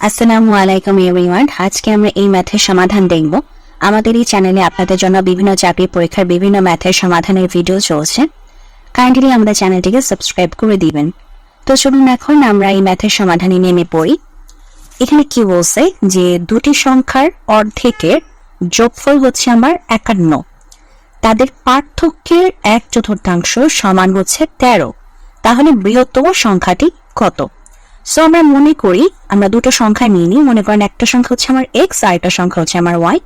আসসালামু আলাইকুম এভরিওয়ান। আজকে আমরা এই ম্যাথের সমাধান দেখব। আমাদের এই চ্যানেলে আপনাদের জন্য বিভিন্ন চাকরি পরীক্ষার বিভিন্ন ম্যাথের সমাধানের ভিডিও চলছে। কাইন্ডলি আমাদের চ্যানেলটিকে সাবস্ক্রাইব করে দিবেন। তো চলুন এখন আমরা এই ম্যাথের সমাধানে নেমে পড়ি। এখানে কি বলছে? যে দুটি সংখ্যার অর্ধেকের যোগফল হচ্ছে আমার একান্ন। তাদের পার্থক্যের এক চতুর্থাংশ সমান হচ্ছে তেরো। তাহলে বৃহত্তম সংখ্যাটি কত? সো আমরা মনে করি আমরা দুটো সংখ্যা নিয়ে নিই। মনে করেন একটা সংখ্যা হচ্ছে আমার এক্স আর একটা সংখ্যা হচ্ছে আমার ওয়াই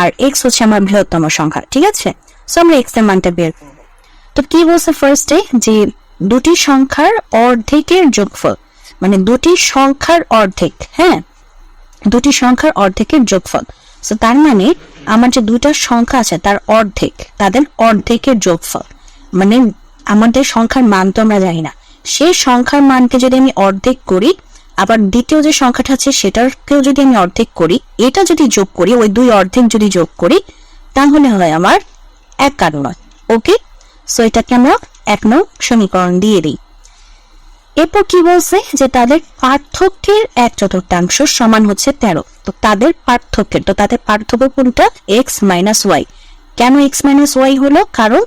আর এক্স হচ্ছে আমার বৃহত্তম সংখ্যা, ঠিক আছে? সো আমরা এক্সের মানটা বের করব তো কি বলছে ফার্স্টে যে দুটি সংখ্যার অর্ধেকের যোগফল মানে দুটি সংখ্যার অর্ধেক হ্যাঁ? দুটি সংখ্যার অর্ধেকের যোগফল। তো তার মানে আমার যে দুইটা সংখ্যা আছে, তার অর্ধেক, তাদের অর্ধেকের যোগফল মানে আমাদের সংখ্যার মান তো আমরা জানি না। সেই সংখ্যার মানকে যদি আমি অর্ধেক করি, আবার দ্বিতীয় যে সংখ্যাটা আছে সেটাকেও যদি আমি অর্ধেক করি, এটা যদি যোগ করি, ওই দুই অর্ধেক যদি যোগ করি, তাহলে হয় আমার একান্ন। ওকে? সো এটাকে আমরা এক নং সমীকরণ দিয়ে দিই। এরপর কি বলছে? যে তাদের পার্থক্যের এক চতুর্থাংশ সমান হচ্ছে তেরো। তো তাদের পার্থক্যের, তো তাদের পার্থক্য কোনটা? এক্স মাইনাস ওয়াই কেন এক্স মাইনাস ওয়াই হলো? কারণ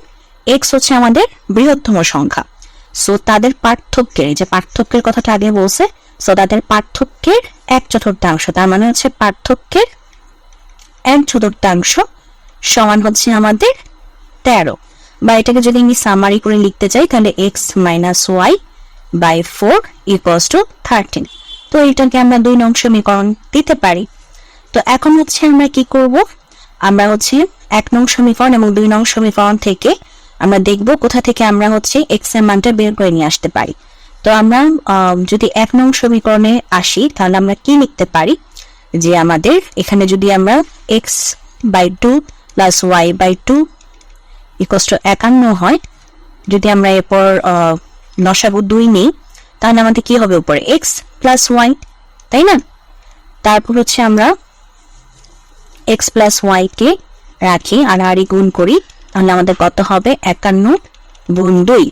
এক্স হচ্ছে আমাদের বৃহত্তম সংখ্যা। সো তাদের পার্থক্যের যে পার্থক্যের কথাটা আগে বলছে সো তাদের পার্থক্যের এক চতুর্থাংশ, তার মানে হচ্ছে পার্থক্যের এক চতুর্থাংশ সমান হচ্ছে আমাদের তেরো। বা এটাকে যদি আমি সামারি করে লিখতে চাই, তাহলে x minus y by four equals to thirteen তো এটাকে আমরা দুই নং সমীকরণ দিতে পারি। তো এখন হচ্ছে আমরা কি করব? আমরা হচ্ছে এক নং সমীকরণ এবং দুই নং সমীকরণ থেকে আমরা দেখব কোথা থেকে আমরা হচ্ছে এক্সের মানটা বের করে নিয়ে আসতে পারি। তো আমরা যদি এক নং সমীকরণে আসি তাহলে আমরা কি লিখতে পারি? যে আমাদের এখানে যদি আমরা x by two plus y by two equals to একান্ন হয় যদি আমরা এরপর আহ, দুই নিই তাহলে আমাদের কি হবে উপরে? এক্স প্লাস ওয়াই তাই না? তারপর হচ্ছে আমরা এক্স প্লাস ওয়াই কে রাখি আর আরই গুণ করি তাহলে আমাদের কত হবে? একান্ন গুণ দুই।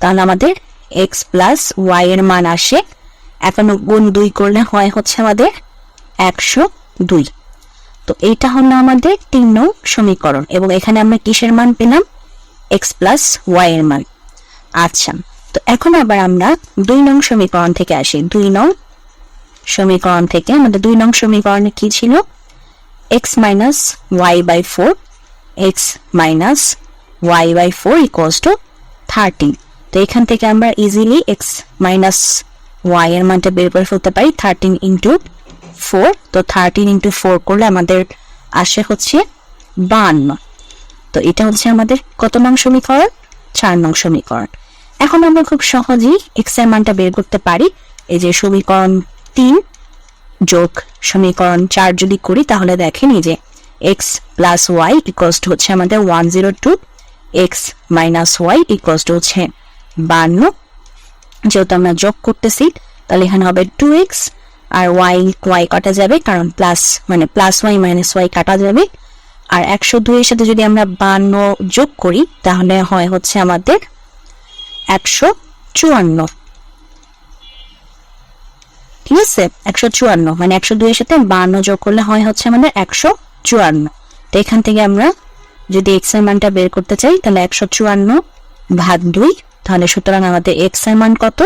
তাহলে আমাদের এক্স প্লাস ওয়াই এর মান আসে। একান্ন গুণ দুই করলে হয় হচ্ছে আমাদের একশো দুই। তো এইটা হলো আমাদের তিন নং সমীকরণ। এবং এখানে আমরা কিসের মান পেলাম? এক্স প্লাস ওয়াই এর মান। আচ্ছা তো এখন আবার আমরা দুই নং সমীকরণ থেকে আসি। দুই নং সমীকরণ থেকে, আমাদের দুই নং সমীকরণে কি ছিল? X minus y by four x minus y by four equals to thirteen তো এখান থেকে আমরা ইজিলি এক্স মাইনাস ওয়াই এর মানটা বের করে ফেলতে পারি থার্টিন ইন্টু ফোর তো থার্টিন ইন্টু ফোর করলে আমাদের আসে হচ্ছে বান্ন তো এটা হচ্ছে আমাদের কত নং সমীকরণ? চার নং সমীকরণ। এখন আমরা খুব সহজেই এক্সের মানটা বের করতে পারি। এই যে সমীকরণ তিন যোগ সমীকরণ চার যদি করি, তাহলে দেখেন এই যে x plus y equals to হচ্ছে আমাদের one zero two x minus y equals to হচ্ছে বান্ন। যেহেতু আমরা যোগ করতেছি, তাহলে এখানে হবে টু এক্স আর ওয়াই ওয়াই কাটা যাবে, কারণ প্লাস মানে প্লাস ওয়াই মাইনাস ওয়াই কাটা যাবে। আর একশো দুইয়ের সাথে যদি আমরা বান্ন যোগ করি, তাহলে হয় হচ্ছে আমাদের একশো চুয়ান্ন। ঠিক আছে? একশো চুয়ান্ন মানে একশো দুইয়ের সাথে বান্ন যোগ করলে হয় হচ্ছে আমাদের একশো চুয়ান্ন। তো এখান থেকে আমরা যদি এক্সের মানটা বের করতে চাই, তাহলে একশো চুয়ান্ন ভাগ দুই, তাহলে সুতরাং আমাদের এক্সের মান কত?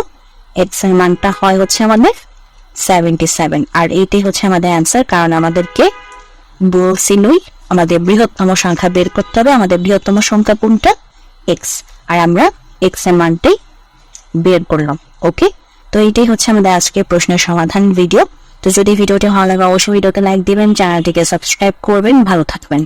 এক্সের মানটা হয় হচ্ছে আমাদের সেভেন্টি সেভেন আর এইটাই হচ্ছে আমাদের অ্যান্সার কারণ আমাদেরকে বলছিলই আমাদের বৃহত্তম সংখ্যা বের করতে হবে, আমাদের বৃহত্তম সংখ্যা কোনটা? এক্স আর আমরা এক্সের মানটাই বের করলাম ওকে তো এইটাই হচ্ছে আমাদের আজকে প্রশ্নের সমাধান ভিডিও তো যদি ভিডিওটি ভালো লাগে অবশ্যই ভিডিওতে লাইক দিবেন চ্যানেলটিকে সাবস্ক্রাইব করবেন। ভালো থাকবেন।